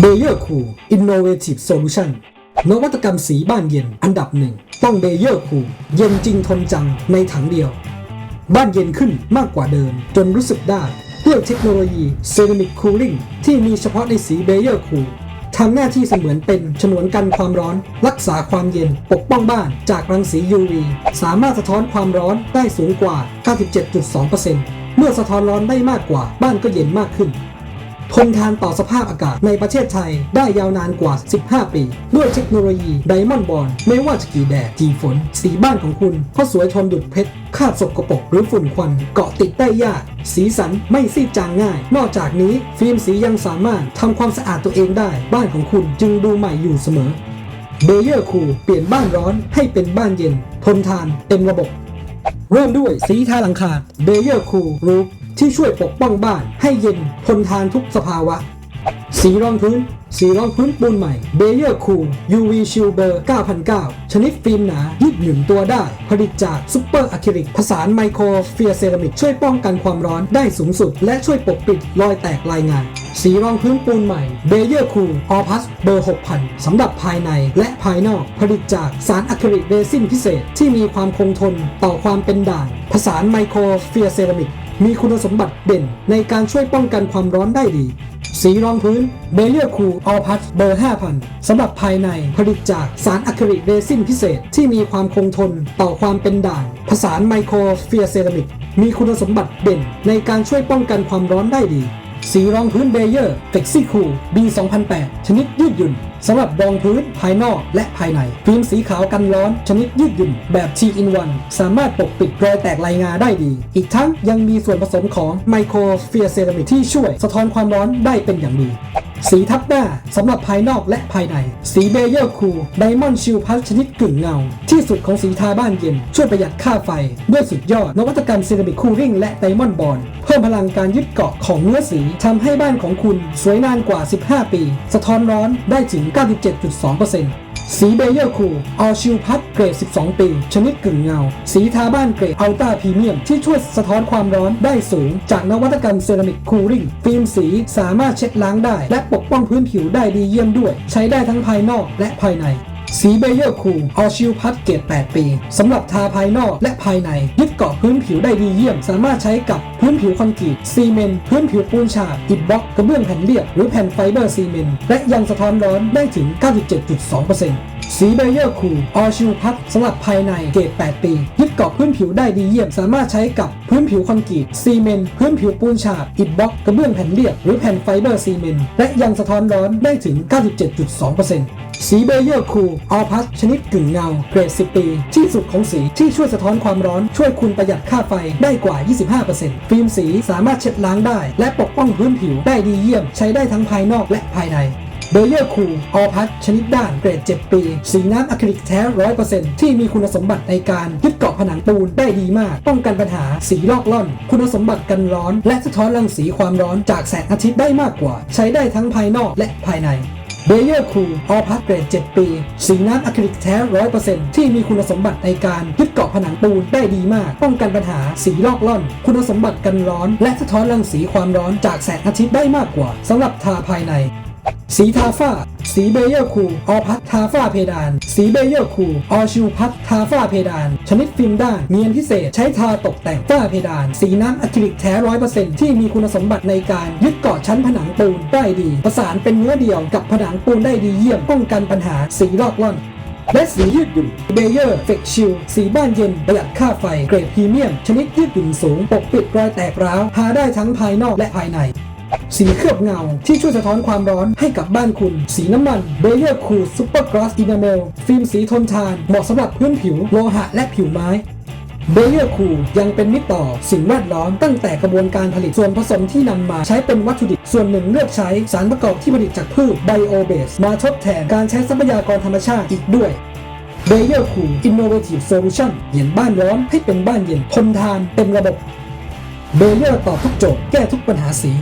เบเยอร์คูอินโนเวทีฟโซลูชันนวัตกรรมสีบ้านเย็นอันดับหนึ่ง ต้องเบเยอร์คูเย็นจริงทนจังในถังเดียว บ้านเย็นขึ้นมากกว่าเดิม จนรู้สึกได้ด้วยเทคโนโลยีเซรามิกคูลิ่งที่มีเฉพาะในสีเบเยอร์คูทำหน้าที่เสมือนเป็นฉนวนกันความร้อน รักษาความเย็นปกป้องบ้านจากรังสี UV สามารถสะท้อนความร้อนได้สูงกว่า 97.2%เมื่อสะท้อนร้อนได้มากกว่าบ้านก็เย็นมากขึ้น ทนทานต่อสภาพอากาศในประเทศไทยได้ยาวนานกว่า 15 ปี ด้วยเทคโนโลยีไดมอนด์บอลไม่ว่าจะกี่แดดกี่ฝน สีบ้านของคุณก็สวยทนดุดเพชรคาดสกปรกหรือฝุ่นควันเกาะติดได้ยาก สีสันไม่ซีดจางง่าย นอกจากนี้ฟิล์มสียังสามารถทำความสะอาดตัวเองได้ บ้านของคุณจึงดูใหม่อยู่เสมอเบเยอร์คูเปลี่ยนบ้านร้อนให้เป็นบ้านเย็น ทนทานเต็มระบบ เริ่มด้วยสีทาหลังคาเบเยอร์คูรูที่ช่วยปกป้องบ้านให้เย็นทนทานทุกสภาวะ สีรองพื้น สีรองพื้นปูนใหม่เบเยอร์คู UV Shield เบอร์9009 ชนิดฟิล์มหนายืดหยุ่นตัวได้ ผลิตจากซุปเปอร์อะคริลิกผสานไมโครเฟียเซรามิกช่วยป้องกันความร้อนได้สูงสุด และช่วยปกปิดรอยแตกลายงาน สีรองพื้นปูนใหม่เบเยอร์คูออพัสเบอร์ 6000 สำหรับภายในและภายนอกผลิตจากสารอะคริลิกเรซินพิเศษที่มีความคงทนต่อความเป็นด่าง ผสานไมโครเฟียเซรามิก มีคุณสมบัติเด่นในการช่วยป้องกันความร้อนได้ดีสีรองพื้นเบเยอร์คูออพัสเบอร์ 5000 สำหรับภายในผลิตจากสารอะคริลิกเรซินพิเศษที่มีความคงทนต่อความเป็นด่าง ผสานไมโครเฟียเซรามิก มีคุณสมบัติเด่นในการช่วยป้องกันความร้อนได้ดี สีรองพื้นเบเยอร์เฟกซี่คู B 2008ชนิดยืดหยุ่นสำหรับรองพื้นภายนอกและภายใน ฟิล์มสีขาวกันร้อน ชนิดยืดหยุ่นแบบ T in 1สามารถปกปิดรอยแตกลายงาได้ดี อีกทั้งยังมีส่วนผสมของไมโครเฟียเซรามิกที่ช่วยสะท้อนความร้อนได้เป็นอย่างดี สีทับหน้าสำหรับภายนอกและภายใน สีเบเยอร์คูไดมอนด์ชิลพัชชนิดกึ่งเงา ที่สุดของสีทาบ้านเย็น ช่วยประหยัดค่าไฟ ด้วยสุดยอด นวัตกรรมเซรามิกคูริ่งและไดมอนด์บอลเพิ่มพลังการยึดเกาะของเนื้อสีทำให้บ้านของคุณสวยนานกว่า 15 ปี สะท้อนร้อนได้ถึง 97.2% สีเบเยอร์คูออชิลพัดเกรด 12 ปี ชนิดกึ่งเงา สีทาบ้านเกรดอัลต้าพรีเมียม ที่ช่วยสะท้อนความร้อนได้สูง จากนวัตกรรมเซรามิกคูลิ่งฟิล์มสีสามารถเช็ดล้างได้ และปกป้องพื้นผิวได้ดีเยี่ยมด้วย ใช้ได้ทั้งภายนอกและภายใน สีเบเยอร์คูลออชิลพัดเกรด8 ปีสำหรับทาภายนอกและภายใน ยึดเกาะพื้นผิวได้ดีเยี่ยม สามารถใช้กับพื้นผิวคอนกรีตซีเมนต์พื้นผิวปูนฉาบอิฐบล็อกกระเบื้องแผ่นเรียบหรือแผ่นไฟเบอร์ซีเมนต์และยังสะท้อนร้อนได้ถึง 97.2% สีเบเยอร์คูออชิลพัดสำหรับภายในเกรด8 ปี ยึดเกาะพื้นผิวได้ดีเยี่ยม สามารถใช้กับพื้นผิวคอนกรีตซีเมนต์พื้นผิวปูนฉาบอิฐบล็อกกระเบื้องแผ่นเรียบ หรือแผ่นไฟเบอร์ซีเมนต์และยังสะท้อนร้อนได้ถึง 97.2%สีเบเยอร์คูลออพัสชนิดกึ่งเงา เกรด 10 ปี ที่สุดของสีที่ช่วยสะท้อนความร้อน ช่วยคุณประหยัดค่าไฟได้กว่า 25%ฟิล์มสีสามารถเช็ดล้างได้ และปกป้องพื้นผิวได้ดีเยี่ยม ใช้ได้ทั้งภายนอกและภายใน เบเยอร์คูลออพัสชนิดด้านเกรด 7 ปี สีน้ำอะคริลิกแท้ 100%ที่มีคุณสมบัติในการยึดเกาะผนังปูนได้ดีมาก ป้องกันปัญหาสีลอกล่อน คุณสมบัติกันร้อน และสะท้อนรังสีความร้อนจากแสงอาทิตย์ได้มากกว่า ใช้ได้ทั้งภายนอกและภายในเบเยอร์คูลออพัสเกรด 7 ปี สีน้ำอะคริลิกแท้ 100%ที่มีคุณสมบัติในการยึดเกาะผนังปูนได้ดีมาก ป้องกันปัญหาสีลอกล่อน คุณสมบัติกันร้อน และสะท้อนรังสีความร้อนจากแสงอาทิตย์ได้มากกว่าสำหรับทาภายใน สีทาฝ้า สีเบเยอร์คู ออพัดทาฝ้าเพดาน สีเบเยอร์คู ออชิวพัดทาฝ้าเพดาน ชนิดฟิล์มด้านเนียนพิเศษ ใช้ทาตกแต่งฝ้าเพดาน สีน้ำอะคริลิกแท้ร้อยเปอร์เซ็นต์ที่มีคุณสมบัติในการยึดเกาะชั้นผนังปูนได้ดี ประสานเป็นเนื้อเดียวกับผนังปูนได้ดีเยี่ยม ป้องกันปัญหาสีลอกล่อนและสียืดหยุ่นเบเยอร์เฟกชิลสีบ้านเย็น ประหยัดค่าไฟ เกรดพรีเมียม ชนิดยืดหยุ่นสูง ปกปิดรอยแตกร้าว ทาได้ทั้งภายนอกและภายใน สีเคลือบเงาที่ช่วยสะท้อนความร้อนให้กับบ้านคุณ สีน้ำมันเบเยอร์คูลซูเปอร์กลาสอินาเมลฟิล์มสีทนทาน เหมาะสำหรับพื้นผิวโลหะและผิวไม้เบเยอร์คูลยังเป็นมิตรต่อสิ่งแวดล้อมตั้งแต่กระบวนการผลิตส่วนผสมที่นำมาใช้เป็นวัตถุดิบ ส่วนหนึ่งเลือกใช้สารประกอบที่ผลิตจากพืชไบโอเบสมาทดแทนการใช้ทรัพยากรธรรมชาติอีกด้วยเบเยอร์คูลอินโนเวทีฟโซลูชันเปลี่ยนบ้านร้อนให้เป็นบ้านเย็นทนทานเต็มระบบเบเยอร์ตอบทุกโจทย์แก้ทุกปัญหาสี